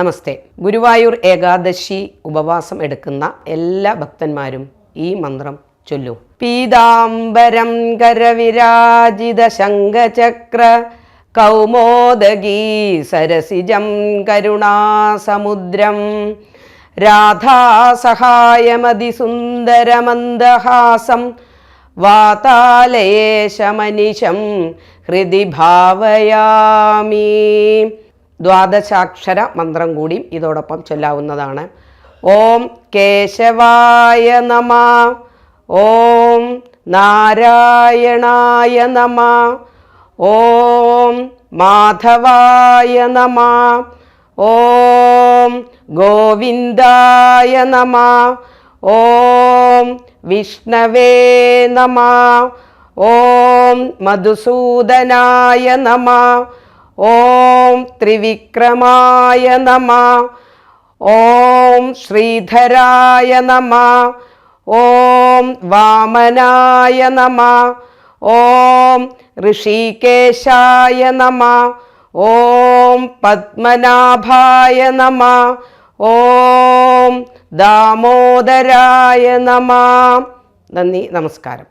നമസ്തേ. ഗുരുവായൂർ ഏകാദശി ഉപവാസം എടുക്കുന്ന എല്ലാ ഭക്തന്മാരും ഈ മന്ത്രം ചൊല്ലൂ. പീതാംബരം കരവിരാജിത ശംഖചക്ര കൗമോദഗീ സരസിജം കരുണാസമുദ്രം രാധാസഹായമതിസുന്ദരമന്ദഹാസം വാതാലയേശമനിശം ഹൃദി ഭാവയാമി. ദ്വാദശാക്ഷര മന്ത്രം കൂടിയും ഇതോടൊപ്പം ചൊല്ലാവുന്നതാണ്. ഓം കേശവായ നമ. ഓം നാരായണായ നമ. ഓം മാധവായ നമ. ഓം ഗോവിന്ദായ നമ. ഓം വിഷ്ണവേ നമ. ഓം മധുസൂദനായ നമ. ഓം ത്രിവിക്രമായ നമ. ഓം ശ്രീധരായ നമ. ഓം വാമനായ നമ. ഓം ഋഷികേശായ നമ. ഓം പത്മനാഭായ നമ. ഓം ദാമോദരായ നമ. നന്ദി നമസ്കാരം.